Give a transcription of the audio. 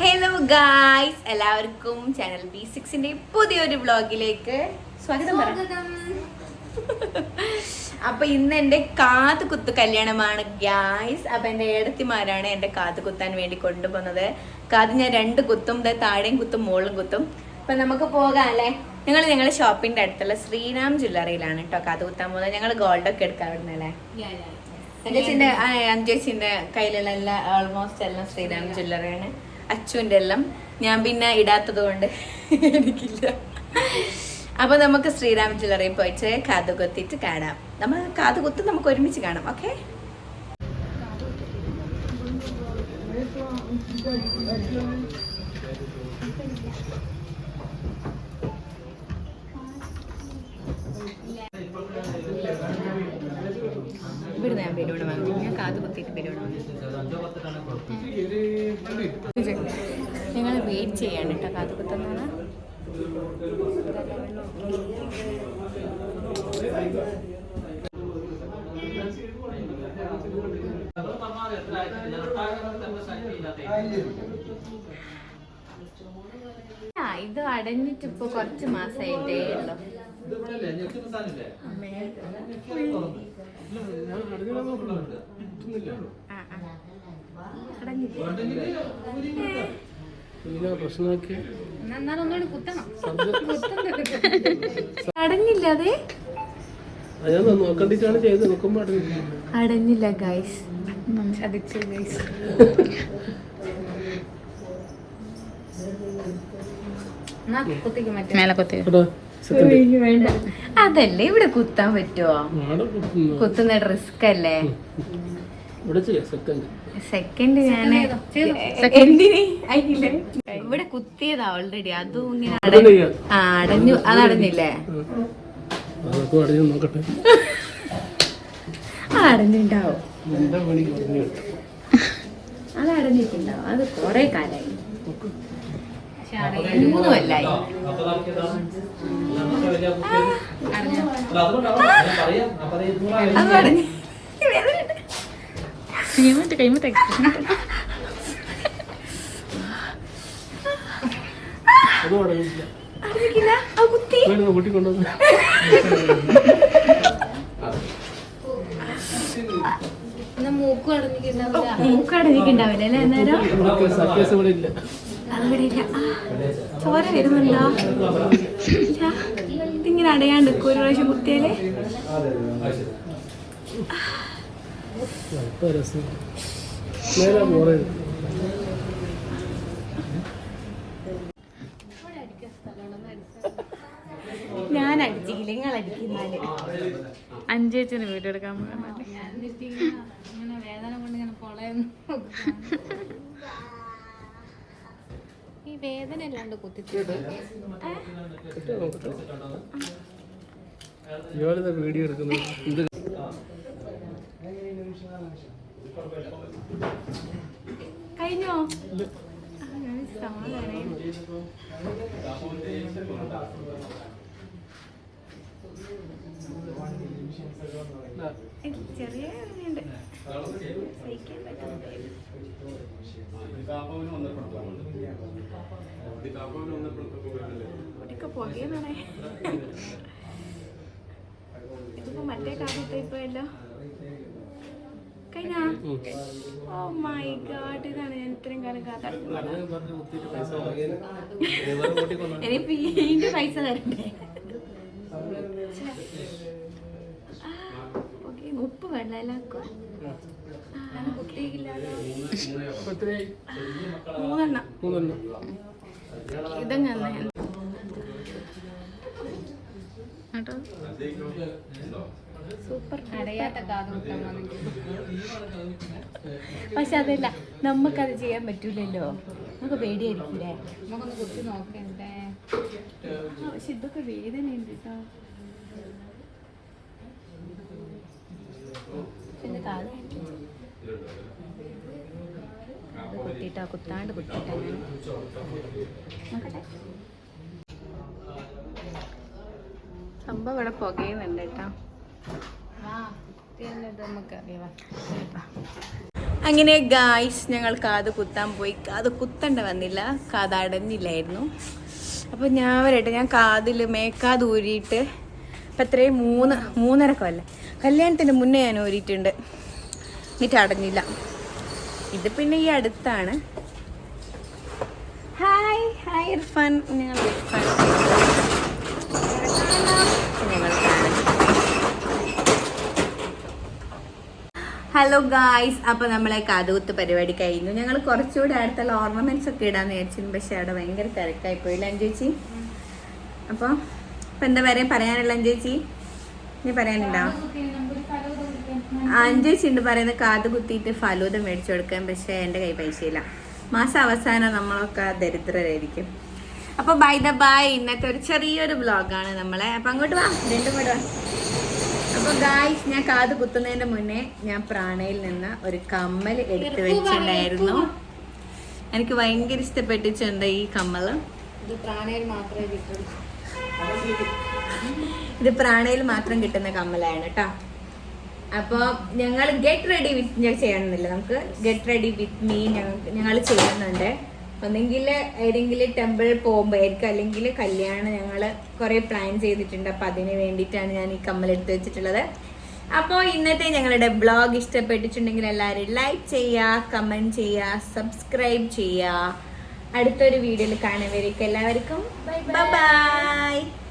Hello guys എല്ലാവർക്കും channel B സിക്സിന്റെ പുതിയൊരു വ്ളോഗിലേക്ക് സ്വാഗതം പറ. അപ്പൊ ഇന്ന് എന്റെ കാതുകുത്ത് കല്യാണമാണ് ഗായ്സ് അപ്പൊ എന്റെ ഏടത്തിമാരാണ് എന്റെ കാത് കുത്താൻ വേണ്ടി കൊണ്ടുപോകുന്നത്. കാത് ഞാൻ രണ്ട് കുത്തും താഴെയും കുത്തും മുകളിലും കുത്തും. അപ്പൊ നമുക്ക് പോകാം അല്ലേ? ഞങ്ങൾ ഞങ്ങളുടെ ഷോപ്പിന്റെ അടുത്തുള്ള ശ്രീരാം ജ്വല്ലറിയിലാണ് കേട്ടോ കാത് കുത്താൻ പോകുന്നത്. ഞങ്ങൾ ഗോൾഡ് ഒക്കെ എടുക്കാൻ വിടുന്നല്ലേ അഞ്ചേച്ചിന്റെ അഞ്ചേച്ചിന്റെ കയ്യിലുള്ള എല്ലാ ഓൾമോസ്റ്റ് എല്ലാം ശ്രീരാം ജ്വല്ലറിയാണ്. അച്ചുവിന്റെ എല്ലാം. ഞാൻ പിന്നെ ഇടാത്തത് കൊണ്ട് എനിക്കില്ല. അപ്പൊ നമുക്ക് ശ്രീരാം ചില്ലറയിൽ പോയിട്ട് കാത് കൊത്തിട്ട് കാണാം. നമ്മൾ കാത് കുത്ത് നമുക്ക് ഒരുമിച്ച് കാണാം ഓക്കെ? ഇവിടുന്ന് ഞാൻ ബലൂൺ വാങ്ങി. ഞാൻ കാത് കുത്തിയിട്ട് ബലൂൺ വാങ്ങി. ചെയ്യാണ് കേട്ടോ കാതുകുത്തെന്നാണ് ഇത് അടഞ്ഞിട്ട് ഇപ്പൊ കുറച്ച് മാസമായിട്ടേ ഉള്ളു. അടഞ്ഞില്ലേ? അടഞ്ഞില്ല ഗൈസ് ചതിച്ചു ഗൈസ് അതല്ലേ ഇവിടെ കുത്താൻ പറ്റുമോ. കുത്തുന്ന. റിസ്ക് അല്ലേ? ഇവിടെ ചെയ്യാം സെക്കൻഡ്. സെക്കൻഡ് ഞാൻ? ഇവിടെ കുത്തിയതാ ഓൾറെഡി അതും ഇങ്ങനെ അടഞ്ഞു അതടഞ്ഞില്ലേ അടഞ്ഞിണ്ടാവും അത് അടഞ്ഞിട്ടുണ്ടാവും അത് കൊറേ കാലായി മൂന്ന് കൊല്ലായി അത് അടഞ്ഞു അതും അടങ്ങില്ല അടഞ്ഞിട്ടില്ല അത് കുത്തി വേണം കൂട്ടിക്കൊണ്ടുവന്ന് മൂക്ക് അടഞ്ഞിട്ടുണ്ടാവില്ല അല്ലേ അന്നേരം ചോര വരുന്നുണ്ടോ. ഇതിങ്ങനെ അടയാണ്ട് ഒരു പ്രാവശ്യം കുത്തിയാലേ അല്പ രസം നേരെ പോറേ ഞാൻ അടിച്ചില്ല നിങ്ങൾ അടിക്കുന്നാൽ അഞ്ചേച്ചിന് വീഡിയോ എടുക്കാൻ ഈ വേദന അല്ലാണ്ട് കുത്തി വീഡിയോ എടുക്കുന്നത്? കഴിഞ്ഞോ? ചെറിയ ഇതിപ്പോ മറ്റേ കാലത്തെ ഇപ്പൊ കഴിഞ്ഞാ ഓ മൈ ഗാഡ് ഇതാണ് ഞാൻ ഇത്രയും കാലം കാത്തിരുന്നത് പറഞ്ഞ് കുത്തിയിട്ട് പൈസ തരണ്ടേ? ആ, ഓക്കേ, ഉപ്പ് വേണ്ട എല്ലാവർക്കും മൂന്നെണ്ണം. ഇതങ്ങനെ സൂപ്പർ പക്ഷെ അതല്ല നമുക്കത് ചെയ്യാൻ പറ്റൂലല്ലോ. നമുക്ക് പേടിയായിരിക്കില്ലേ നമുക്കൊന്ന് കുത്തി നോക്കണ്ടേ പക്ഷെ ഇതൊക്കെ വേദനയുണ്ട് കേട്ടോ. പിന്നെ കാത് കുത്തിയിട്ടാ? കുത്താണ്ട് കുത്തിട്ടാ സംഭവം ഇവിടെ പുകയുന്നുണ്ട് കേട്ടോ. അങ്ങനെ ഗായ്സ് ഞങ്ങൾ കാത് കുത്താൻ പോയി. കാത് കുത്തണ്ട വന്നില്ല. കാത് അടഞ്ഞില്ലായിരുന്നു. അപ്പോൾ ഞാൻ വരട്ടെ. ഞാൻ കാതിൽ മേക്കാത് ഊരിയിട്ട് ഇപ്പം എത്രയും മൂന്ന് മൂന്നര കൊല്ലം കല്യാണത്തിന് മുന്നേ ഞാൻ ഊരിയിട്ടുണ്ട്. എന്നിട്ട് അടഞ്ഞില്ല. ഇത് പിന്നെ ഈ അടുത്താണ്. Hi hi Irfan. ഞങ്ങൾ ഇർഫാൻ ഞങ്ങൾ കാണാം ഹലോ ഗായ്സ് അപ്പോൾ നമ്മളെ കഥകുത്ത് പരിപാടി കഴിഞ്ഞു. ഞങ്ങൾ കുറച്ചുകൂടെ അടുത്തുള്ള ഓർണമെന്റ്സ് ഒക്കെ ഇടാന്ന് വിചാരിച്ചിരുന്നു. പക്ഷെ അവിടെ ഭയങ്കര തിരക്കായി പോയി ചേച്ചി അപ്പോൾ ഇപ്പം എന്താ പറയാ? പറയാനുള്ള ചേച്ചി നീ പറയാനുണ്ടോ? അഞ്ചേച്ചി ഉണ്ട് പറയുന്നത് കാത് കുത്തിയിട്ട് ഫലൂത മേടിച്ചു കൊടുക്കാൻ. പക്ഷേ എന്റെ കൈ പൈസയില്ല മാസം അവസാനം നമ്മളൊക്കെ ദരിദ്രരായിരിക്കും. അപ്പോൾ ബൈ ദ ബൈ ഇന്നത്തെ ഒരു ചെറിയൊരു ബ്ലോഗാണ് നമ്മളെ. അപ്പം അങ്ങോട്ട് വാ രണ്ടും കൂടെ വാ. അപ്പോൾ ഗായ്സ് ഞാൻ കാത് കുത്തുന്നതിന് മുന്നേ ഞാൻ പ്രാണയിൽ നിന്ന് ഒരു കമ്മൽ എടുത്തു വെച്ചിട്ടുണ്ടായിരുന്നു. എനിക്ക് ഭയങ്കര ഇഷ്ടപ്പെട്ടിട്ടുണ്ട് ഈ കമ്മൽ ഇത് പ്രാണയിൽ മാത്രമേ കിട്ടുള്ളൂ. ഇത് പ്രാണയിൽ മാത്രം കിട്ടുന്ന കമ്മലാണ് കേട്ടോ അപ്പോൾ ഞങ്ങൾ ഗെറ്റ് റെഡി വിത്ത് ഞാൻ ചെയ്യണമെന്നില്ല. നമുക്ക് ഗെറ്റ് റെഡി വിത്ത് മീ ഞങ്ങൾ ചെയ്യുന്നുണ്ട്. ഒന്നെങ്കിൽ ഏതെങ്കിലും ടെമ്പിൾ പോകുമ്പോഴായിരിക്കും അല്ലെങ്കിൽ കല്യാണം ഞങ്ങൾ കുറേ പ്ലാൻ ചെയ്തിട്ടുണ്ട്. അപ്പോൾ അതിന് വേണ്ടിയിട്ടാണ് ഞാൻ ഈ കമ്മൽ എടുത്ത് വെച്ചിട്ടുള്ളത്. അപ്പോൾ ഇന്നത്തെ ഞങ്ങളുടെ ബ്ലോഗ് ഇഷ്ടപ്പെട്ടിട്ടുണ്ടെങ്കിൽ എല്ലാവരും ലൈക്ക് ചെയ്യുക കമന്റ് ചെയ്യുക സബ്സ്ക്രൈബ് ചെയ്യുക. അടുത്തൊരു വീഡിയോയിൽ കാണുന്നവരേക്കും എല്ലാവർക്കും ബൈ ബൈ